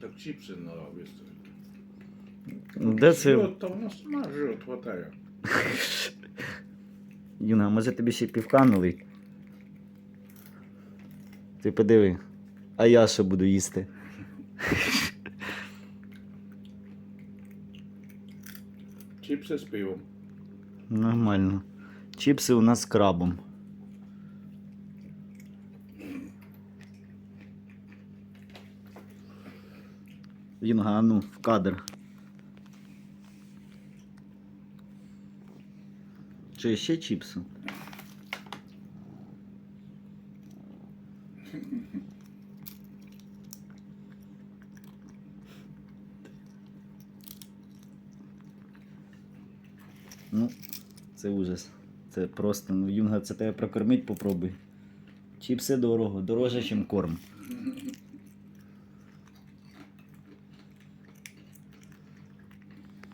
Так чипсы надо выставить. Де це? Жрет, там у нас на жрет, хватает. Юна, а може тобі ще півка налить? Ти подиви. А я що буду їсти? Чипсы с пивом. Нормально. Чіпси у нас з крабом. Юнга, а ну, в кадр. Чи ще чіпси? Ну, це ужас. Це просто, ну, Юнга, це тебе прокормить, попробуй. Чіпси дорого, дороже, ніж корм.